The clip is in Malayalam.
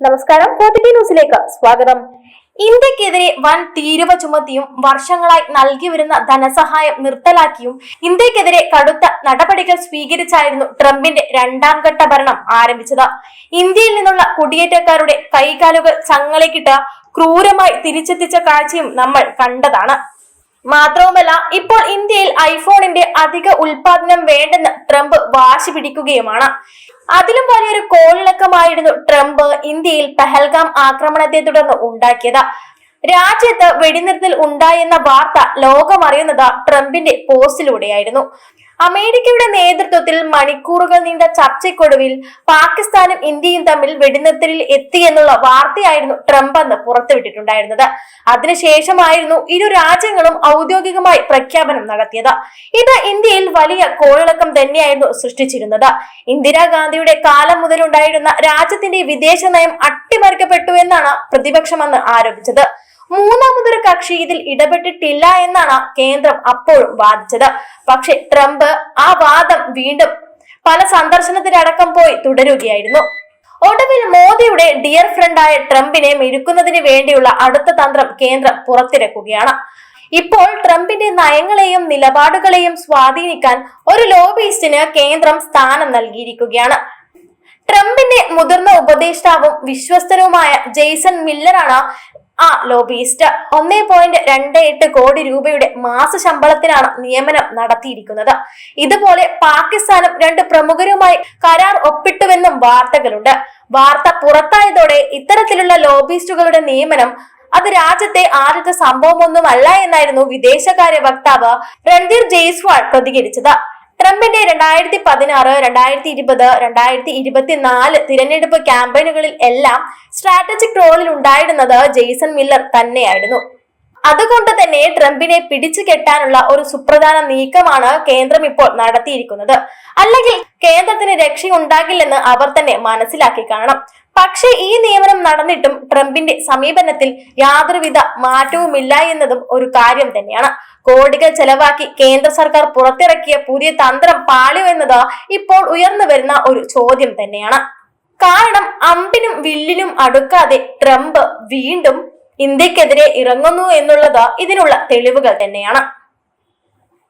നമസ്കാരം ഫോർട്ടി ന്യൂസിലേക്ക് സ്വാഗതം. ഇന്ത്യക്കെതിരെ വൻ തീരുവ ചുമത്തിയും വർഷങ്ങളായി നൽകി വരുന്ന ധനസഹായം നിർത്തലാക്കിയും ഇന്ത്യക്കെതിരെ കടുത്ത നടപടികൾ സ്വീകരിച്ചായിരുന്നു ട്രംപിന്റെ രണ്ടാം ഘട്ട ഭരണം ആരംഭിച്ചത്. ഇന്ത്യയിൽ നിന്നുള്ള കുടിയേറ്റക്കാരുടെ കൈകാലുകൾ ചങ്ങലക്കിട്ട് ക്രൂരമായി തിരിച്ചെത്തിച്ച കാഴ്ചയും നമ്മൾ കണ്ടതാണ്. മാത്രവുമല്ല ഇപ്പോൾ ഇന്ത്യയിൽ ഐഫോണിന്റെ അധിക ഉൽപാദനം വേണ്ടെന്ന് ട്രംപ് വാശി പിടിക്കുകയുമാണ്. അതിലും വലിയൊരു കോളിളക്കമായിരുന്നു ട്രംപ് ഇന്ത്യയിൽ പെഹൽഗാം ആക്രമണത്തെ തുടർന്ന് ഉണ്ടാക്കിയത്. രാജ്യത്ത് വെടിനിർത്തൽ ഉണ്ടായെന്ന വാർത്ത ലോകമറിയുന്നത് ട്രംപിന്റെ പോസ്റ്റിലൂടെയായിരുന്നു. അമേരിക്കയുടെ നേതൃത്വത്തിൽ മണിക്കൂറുകൾ നീണ്ട ചർച്ചയ്ക്കൊടുവിൽ പാകിസ്ഥാനും ഇന്ത്യയും തമ്മിൽ വെടിനിർത്തലിൽ എത്തിയെന്നുള്ള വാർത്തയായിരുന്നു ട്രംപ് അന്ന് പുറത്തുവിട്ടിട്ടുണ്ടായിരുന്നത്. അതിനുശേഷമായിരുന്നു ഇരു രാജ്യങ്ങളും ഔദ്യോഗികമായി പ്രഖ്യാപനം നടത്തിയത്. ഇത് ഇന്ത്യയിൽ വലിയ കോളിളക്കം തന്നെയായിരുന്നു സൃഷ്ടിച്ചിരുന്നത്. ഇന്ദിരാഗാന്ധിയുടെ കാലം മുതലുണ്ടായിരുന്ന രാജ്യത്തിന്റെ വിദേശ നയം അട്ടിമറിക്കപ്പെട്ടു എന്നാണ് പ്രതിപക്ഷം അന്ന് ആരോപിച്ചത്. മൂന്നാമതൊരു കക്ഷി ഇതിൽ ഇടപെട്ടിട്ടില്ല എന്നാണ് കേന്ദ്രം അപ്പോഴും വാദിച്ചത്. പക്ഷെ ട്രംപ് ആ വാദം വീണ്ടും പല സന്ദർശനത്തിലടക്കം പോയി തുടരുകയായിരുന്നു. ഒടുവിൽ മോദിയുടെ ഡിയർ ഫ്രണ്ടായ ട്രംപിനെ മെരുക്കുന്നതിന് വേണ്ടിയുള്ള അടുത്ത തന്ത്രം കേന്ദ്രം പുറത്തിറക്കുകയാണ്. ഇപ്പോൾ ട്രംപിന്റെ നയങ്ങളെയും നിലപാടുകളെയും സ്വാധീനിക്കാൻ ഒരു ലോബിയിസ്റ്റിന് കേന്ദ്രം സ്ഥാനം നൽകിയിരിക്കുകയാണ്. ട്രംപിന്റെ മുതിർന്ന ഉപദേഷ്ടാവും വിശ്വസ്തനുമായ ജെയ്സൺ മില്ലറാണ് ആ ലോബിയിസ്റ്റ് ഒന്നേ പോയിന്റ് രണ്ട് എട്ട് കോടി രൂപയുടെ മാസ ശമ്പളത്തിനാണ് നിയമനം നടത്തിയിരിക്കുന്നത്. ഇതുപോലെ പാകിസ്ഥാനും രണ്ട് പ്രമുഖരുമായി കരാർ ഒപ്പിട്ടുവെന്നും വാർത്തകളുണ്ട്. വാർത്ത പുറത്തായതോടെ ഇത്തരത്തിലുള്ള ലോബിസ്റ്റുകളുടെ നിയമനം അത് രാജ്യത്തെ ആദ്യത്തെ സംഭവമൊന്നുമല്ല എന്നായിരുന്നു വിദേശകാര്യ വക്താവ് രൺധീർ ജയ്സ്വാൾ പ്രതികരിച്ചത്. ട്രംപിന്റെ രണ്ടായിരത്തി പതിനാറ് രണ്ടായിരത്തി ഇരുപത് രണ്ടായിരത്തി ഇരുപത്തിനാല് തിരഞ്ഞെടുപ്പ് ക്യാമ്പയിനുകളിൽ എല്ലാം സ്ട്രാറ്റജിക് റോളിൽ ഉണ്ടായിരുന്നത് ജെയ്സൺ മില്ലർ തന്നെയായിരുന്നു. അതുകൊണ്ട് തന്നെ ട്രംപിനെ പിടിച്ചു കെട്ടാനുള്ള ഒരു സുപ്രധാന നീക്കമാണ് കേന്ദ്രം ഇപ്പോൾ നടത്തിയിരിക്കുന്നത്. അല്ലെങ്കിൽ കേന്ദ്രത്തിന് രക്ഷയുണ്ടാകില്ലെന്ന് അവർ തന്നെ മനസ്സിലാക്കി കാണണം. പക്ഷേ ഈ നിയമനം നടന്നിട്ടും ട്രംപിന്റെ സമീപനത്തിൽ യാതൊരുവിധ മാറ്റവുമില്ല എന്നതും ഒരു കാര്യം തന്നെയാണ്. കോടികൾ ചെലവാക്കി കേന്ദ്ര സർക്കാർ പുറത്തിറക്കിയ പുതിയ തന്ത്രം പാളിയോ എന്നത് ഇപ്പോൾ ഉയർന്നു വരുന്ന ഒരു ചോദ്യം തന്നെയാണ്. കാരണം അമ്പിനും വില്ലിനും അടുക്കാതെ ട്രംപ് വീണ്ടും ഇന്ത്യക്കെതിരെ ഇറങ്ങുന്നു എന്നുള്ളത് ഇതിനുള്ള തെളിവുകൾ തന്നെയാണ്.